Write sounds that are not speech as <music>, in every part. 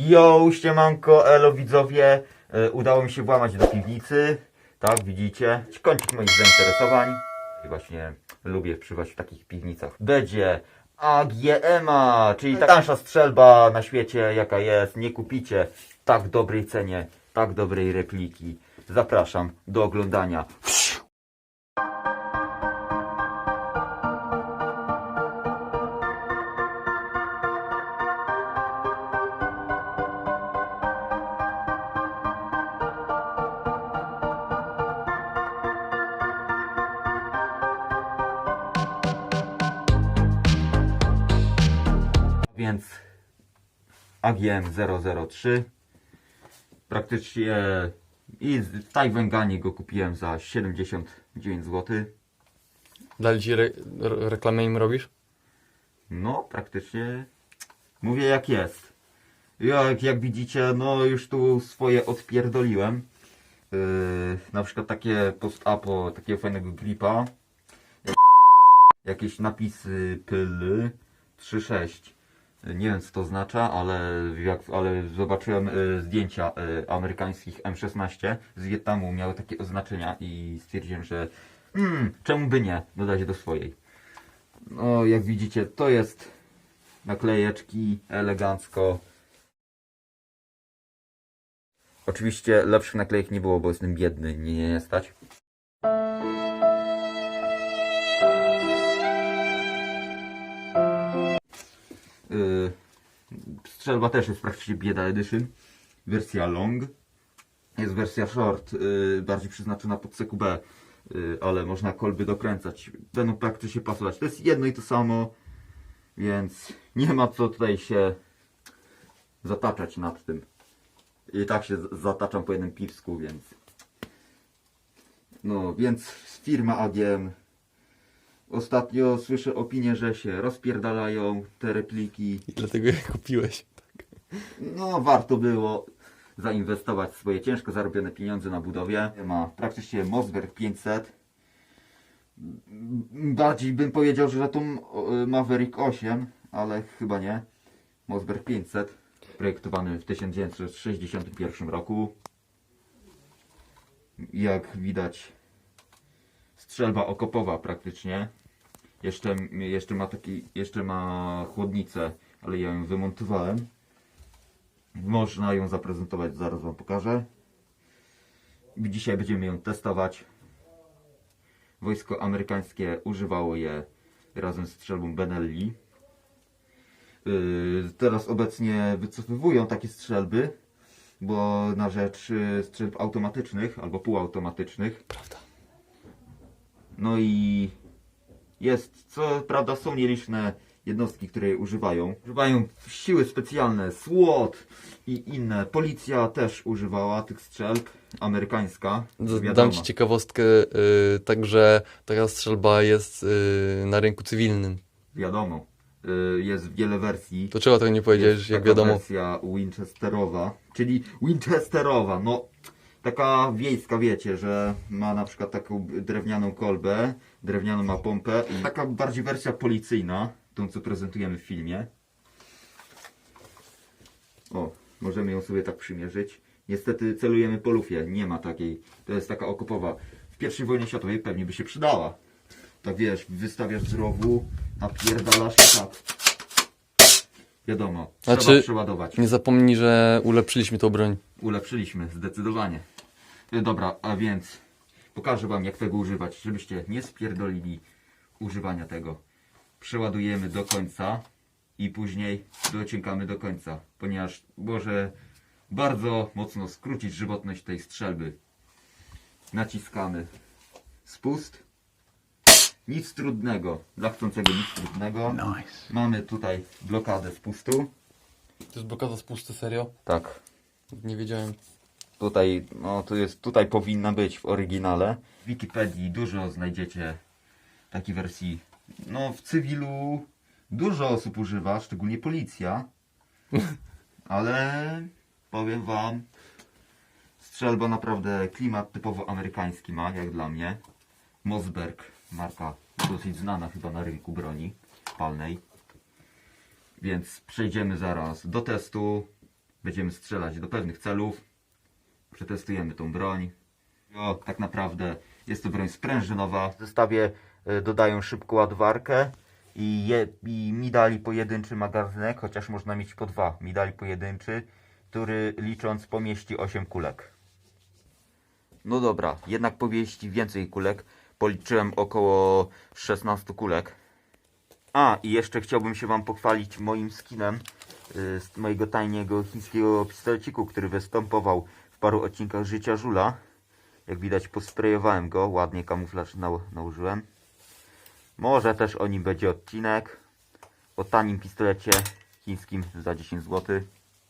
Yo, ściemanko, elo widzowie. E, Udało mi się włamać do piwnicy. Tak, widzicie. Kończyć moich zainteresowań. I właśnie lubię przywać w takich piwnicach. Będzie AGMA, czyli najtańsza strzelba na świecie, jaka jest. Nie kupicie tak dobrej cenie, tak dobrej repliki. Zapraszam do oglądania. GM003 praktycznie i Taiwan Gani go kupiłem za 79 zł. Dla ludzi re, reklamę im robisz? No, praktycznie mówię jak jest. Jak, jak widzicie, no już tu swoje odpierdoliłem. Yy, na przykład takie post-apo, takiego fajnego gripa. Jakieś napisy pyly 3.6. Nie wiem co to oznacza, ale, jak, ale zobaczyłem y, zdjęcia y, amerykańskich M16 z Wietnamu, miały takie oznaczenia i stwierdziłem, że hmm, czemu by nie dodać do swojej. No, jak widzicie, to jest naklejeczki elegancko. Oczywiście lepszych naklejek nie było, bo jestem biedny, nie, nie stać. Yy, strzelba też jest praktycznie bieda edition. Wersja long. Jest wersja short, yy, bardziej przeznaczona pod CQB, yy, ale można kolby dokręcać. Będą praktycznie pasować. To jest jedno i to samo, więc nie ma co tutaj się zataczać nad tym. I tak się zataczam po jednym piwsku, więc. No, więc firma AGM. Ostatnio słyszę opinię, że się rozpierdalają te repliki. I dlatego je kupiłeś. No, warto było zainwestować swoje ciężko zarobione pieniądze na budowie. Ma praktycznie Mossberg 500. M- Bardziej bym powiedział, że to o, Maverick 8, ale chyba nie. Mossberg 500, projektowany w 1961 roku. Jak widać, strzelba okopowa praktycznie. Jeszcze, jeszcze ma taki, jeszcze ma chłodnicę, ale ja ją wymontowałem. Można ją zaprezentować, zaraz Wam pokażę. Dzisiaj będziemy ją testować. Wojsko amerykańskie używało je razem z strzelbą Benelli. Yy, teraz obecnie wycofywują takie strzelby, bo na rzecz yy, strzelb automatycznych albo półautomatycznych. Prawda. No i jest, co prawda są nieliczne jednostki, które je używają. Używają siły specjalne, SWAT i inne. Policja też używała tych strzelb, amerykańska. Wiadomo. Dam ci ciekawostkę, y, także taka strzelba jest y, na rynku cywilnym. Wiadomo. Y, Jest wiele wersji. To czego tego nie powiedziałeś, Jest jak taka wiadomo. wersja Winchesterowa, czyli Winchesterowa, no taka wiejska, wiecie, że ma na przykład taką drewnianą kolbę, drewnianą ma pompę taka bardziej wersja policyjna, tą co prezentujemy w filmie. O, możemy ją sobie tak przymierzyć. Niestety celujemy po lufie, nie ma takiej, to jest taka okopowa. W I wojnie światowej pewnie by się przydała. Tak wiesz, wystawiasz z rowu, napierdalasz i tak. Wiadomo, trzeba Znaczy- przeładować. Nie zapomnij, że ulepszyliśmy tą broń. Ulepszyliśmy, zdecydowanie. E, Dobra, a więc pokażę Wam jak tego używać, żebyście nie spierdolili używania tego. Przeładujemy do końca i później dociągamy do końca, ponieważ może bardzo mocno skrócić żywotność tej strzelby. Naciskamy spust. Nic trudnego, dla chcącego nic trudnego. Mamy tutaj blokadę spustu. To jest blokada spusty, serio? Tak, Nie wiedziałem. Tutaj, no tu jest, tutaj powinna być w oryginale. W Wikipedii dużo znajdziecie takiej wersji. No w cywilu dużo osób używa, szczególnie policja. <laughs> Ale powiem wam, strzelba naprawdę klimat typowo amerykański ma, jak dla mnie. Mossberg, marka dosyć znana chyba na rynku broni palnej. Więc przejdziemy zaraz do testu. będziemy strzelać do pewnych celów. Przetestujemy tą broń. O, tak naprawdę jest to broń sprężynowa. W zestawie e, dodają szybką ładowarkę i, je, i mi dali pojedynczy magazynek, chociaż można mieć po dwa. Mi dali pojedynczy, który licząc pomieści 8 kulek. No dobra, jednak powieści więcej kulek. Policzyłem około 16 kulek. A, i jeszcze chciałbym się Wam pochwalić moim skinem y, z mojego tajnego chińskiego pistoleciku, który występował paru odcinkach Życia Żula. Jak widać posprejowałem go, ładnie kamuflaż nał nałożyłem. Może też o nim będzie odcinek. O tanim pistolecie chińskim za 10 zł.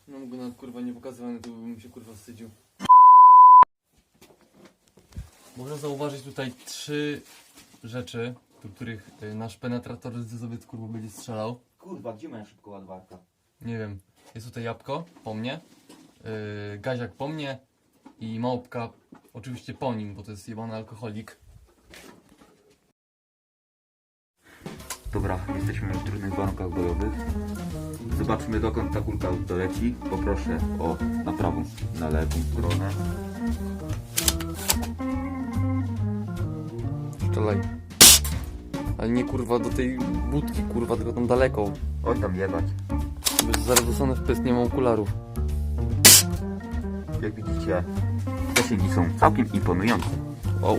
No go nawet kurwa nie pokazywany, to bym się kurwa wstydził. Można zauważyć tutaj trzy rzeczy, do których y, nasz penetrator sobie kurwa będzie strzelał. Kurwa, gdzie moja szybko ładowarka? Nie wiem. Jest tutaj jabłko po mnie, gaziak po mnie i małpka oczywiście po nim, bo to jest jebany alkoholik. Dobra, jesteśmy w trudnych warunkach bojowych. Zobaczmy dokąd ta kulka doleci. Poproszę o na prawą, na lewą stronę. Strzelaj. Ale nie kurwa do tej budki, kurwa, tylko tam daleko. Oj tam jebać. Zaraz dostanę w pysk, nie mam okularów. Jak widzicie, zasięgi są całkiem imponujące. Wow.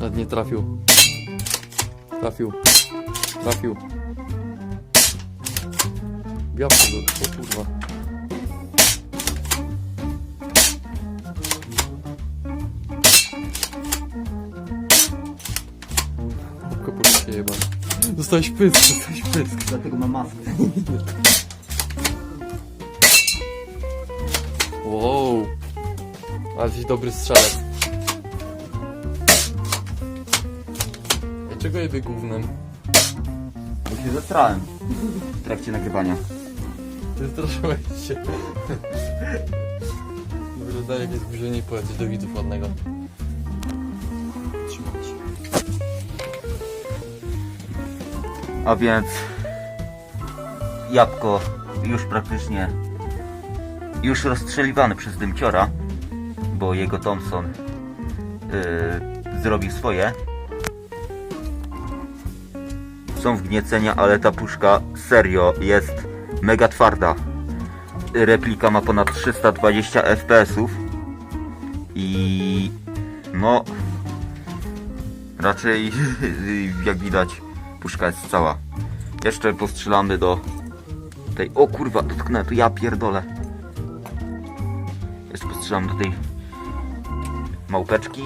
Nawet nie trafił. Trafił. Trafił. Białko go, o kurwa. Dostałeś pysk, dostałeś pysk. Dlatego mam maskę. Wow. Ale jesteś dobry strzelec. Dlaczego jebie gównem? Bo się zestrałem w trakcie nagrywania. Wystraszyłeś się. Dobrze, daj jakieś zbliżenie i powiedz do widzów ładnego. A więc jabłko już praktycznie już rozstrzeliwane przez dymciora, bo jego Thompson yy, zrobił swoje. Są wgniecenia, ale ta puszka serio jest mega twarda. Replika ma ponad 320 fps i no Raczej, <laughs> jak widać, puszka jest cała. Jeszcze postrzelamy do tej... O kurwa, dotknę, to ja pierdolę. Jeszcze postrzelam do tej małpeczki.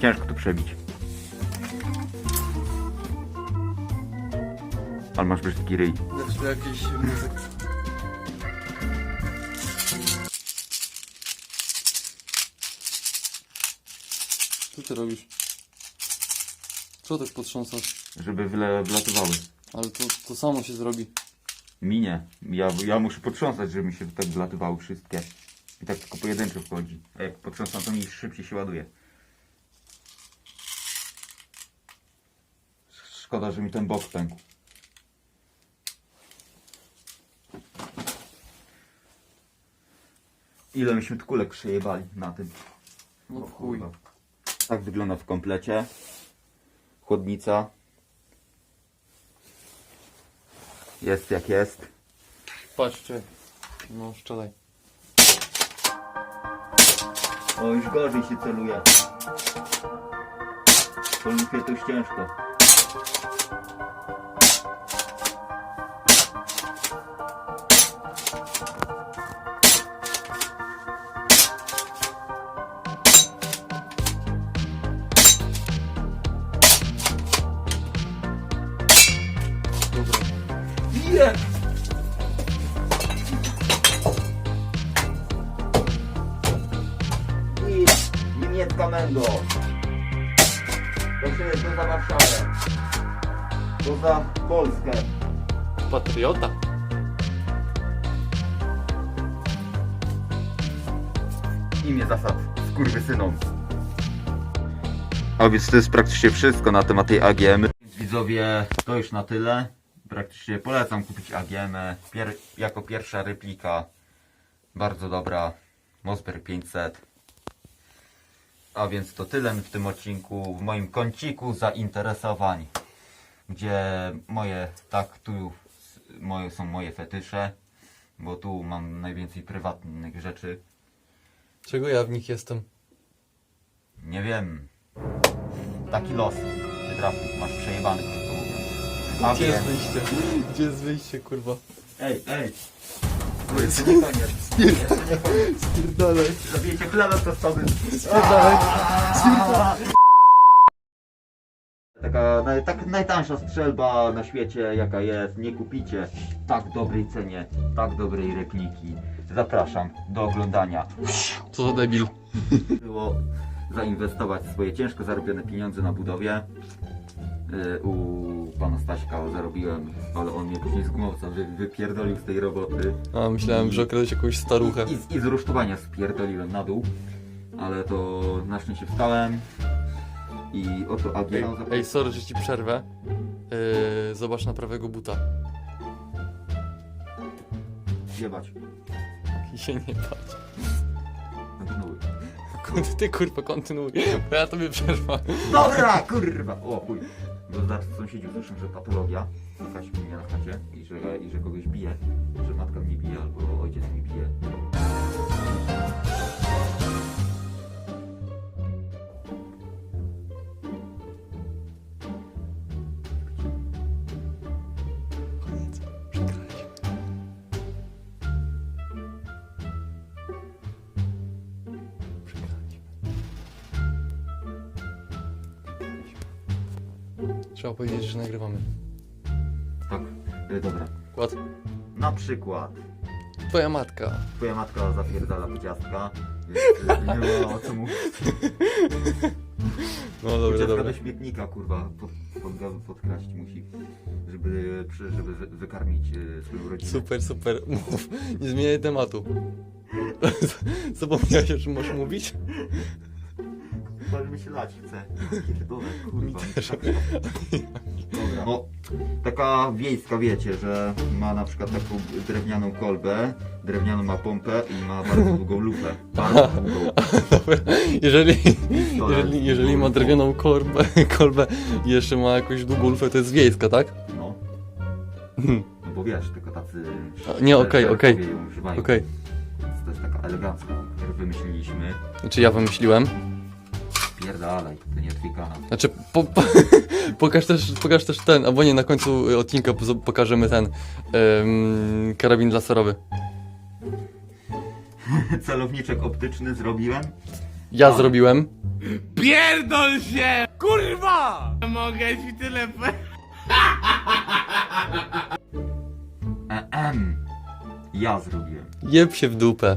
Ciężko to przebić. Masz brzydki ryj. Co ty robisz? Co tak potrząsasz? Żeby wyle, wlatywały. Ale to, to samo się zrobi. Minie. Ja, ja muszę potrząsać, żeby mi się tak wlatywały wszystkie. I tak tylko pojedynczo wchodzi. A jak potrząsam, to mi szybciej się ładuje. Szkoda, że mi ten bok pękł. Ile myśmy tu kulek przejebali na tym. No w chuj. Tak wygląda w komplecie. Chłodnica. Jest jak jest. Patrzcie. No, szczelaj. O, już gorzej się celuje. Po lufie to już ciężko. Patriota. Imię zasad skurwysynom. A więc to jest praktycznie wszystko na temat tej AGM. Widzowie, to już na tyle. Praktycznie polecam kupić AGM pier jako pierwsza replika. Bardzo dobra. Mosberg 500. A więc to tyle w tym odcinku, w moim kąciku zainteresowań. Gdzie moje, tak, tu moje, są moje fetysze. Bo tu mam najwięcej prywatnych rzeczy. Czego ja w nich jestem? Nie wiem. Taki los. Ty trafił, masz przejebany, krótko mówiąc. A Gdzie jest wiem. wyjście? Gdzie jest wyjście, kurwa? Ej, ej. To jest nie koniec. Jeszcze nie koniec. Spierdalaj. Zabijecie chlebem to sobie. Spierdalaj. Taka naj, tak najtańsza strzelba na świecie jaka jest. Nie kupicie tak dobrej cenie, tak dobrej repliki. Zapraszam do oglądania. Co za debil. było zainwestować swoje ciężko zarobione pieniądze na budowie. Yy, U pana Staśka zarobiłem, ale on mnie później z gumowca wy, wypierdolił z tej roboty A, myślałem, że okradłeś jakąś staruchę. i, z- i z rusztowania spierdoliłem na dół. Ale to na szczęście wstałem i oto AG. Ej, ej, sorry, że ci przerwę. Yy, zobacz na prawego buta. Zjebać. I się nie patrz. Kontynuuj. Kon- Ty kurwa kontynuuj, bo ja tobie przerwę. Dobra, kurwa! O chuj. Bo zaraz sąsiedzi słyszą, że patologia jakaś mnie na chacie i że, i że kogoś bije, że matka mnie bije albo ojciec mnie bije. Trzeba powiedzieć, że nagrywamy. Tak, y, dobra. Kład. Na przykład Twoja matka. twoja matka zapierdala po ciastka, więc y, nie ma o co mówić. No dobra, dobra. do śmietnika, kurwa, pod, pod, podkraść musi, żeby, przy, żeby wy- wykarmić y, swoją rodzinę. Super, super. Mów. Nie zmieniaj tematu. <laughs> Zapomniałeś o czym masz mówić? Chyba, mi się lać chce. Pierdolę, <laughs> kurwa. Mi też. Dobra. No, taka wiejska, wiecie, że ma na przykład taką drewnianą kolbę, drewnianą ma pompę i ma bardzo długą lufę. Bardzo <laughs> długą. Dobra. Jeżeli, jeżeli, jeżeli ma drewnianą kolbę, <laughs> kolbę i jeszcze ma jakąś długą lufę, to jest wiejska, tak? No, Hmm. no bo wiesz, tylko tacy... A, nie, okej, okej. Okej. To jest taka elegancka, którą wymyśliliśmy. Znaczy ja wymyśliłem. Pierdalaj, to nie twój kanał. Znaczy, po, po, <laughs> pokaż, też, pokaż też ten, albo nie, na końcu odcinka po- pokażemy ten em, karabin laserowy. <laughs> Celowniczek optyczny zrobiłem. Ja A. zrobiłem. Pierdol się! Kurwa! Mogę ci tyle pe... Ehem. Ja zrobiłem. Jeb się w dupę.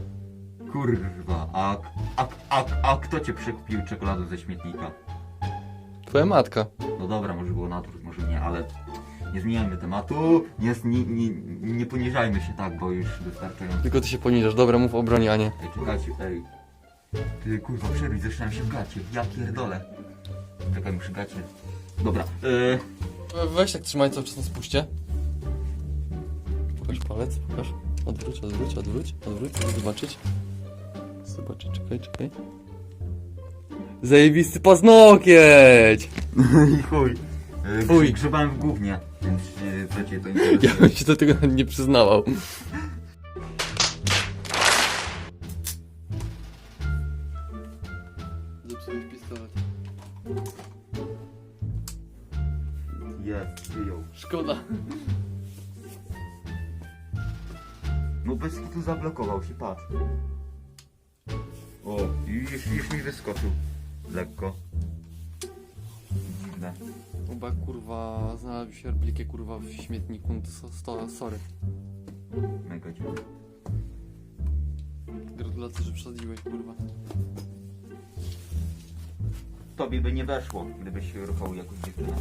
Kurwa, a, a, a, a kto cię przekupił czekoladą ze śmietnika? Twoja matka. No dobra, może było na odwrót, może nie, ale nie zmieniajmy tematu, nie, nie, nie, nie poniżajmy się tak, bo już wystarczająco. Tylko ty się poniżasz. Dobra, mów o broni, a nie. Ej, czekajcie, ej. Ty kurwa, przeryj, zaczynałem się w gacie, ja pierdolę. Czekaj, muszę gacie. Dobra, yy, Weź tak trzymaj cały czas na spuście. Pokaż palec, pokaż. Odwróć, odwróć, odwróć, odwróć, chcę zobaczyć. Zobaczyć, czekaj, czekaj. Zajebisty paznokieć! <laughs> i chuj. Chuj. grz- Grzebałem w gównie, więc yy, co cię to interesuje? <laughs> Ja bym się do tego nawet nie przyznawał. Zepsułeś pistolet. Jest, wyjął. Szkoda. No bez tu zablokował się, patrz. O, już, już mi wyskoczył. Lekko. Dziwne. Oba kurwa, znalazł się replikę kurwa w śmietniku, no to so, sto, sorry. Mega dziwne. Gratulacje, że przesadziłeś kurwa. Tobie by nie weszło, gdybyś się ruchał jakąś dziewczynę.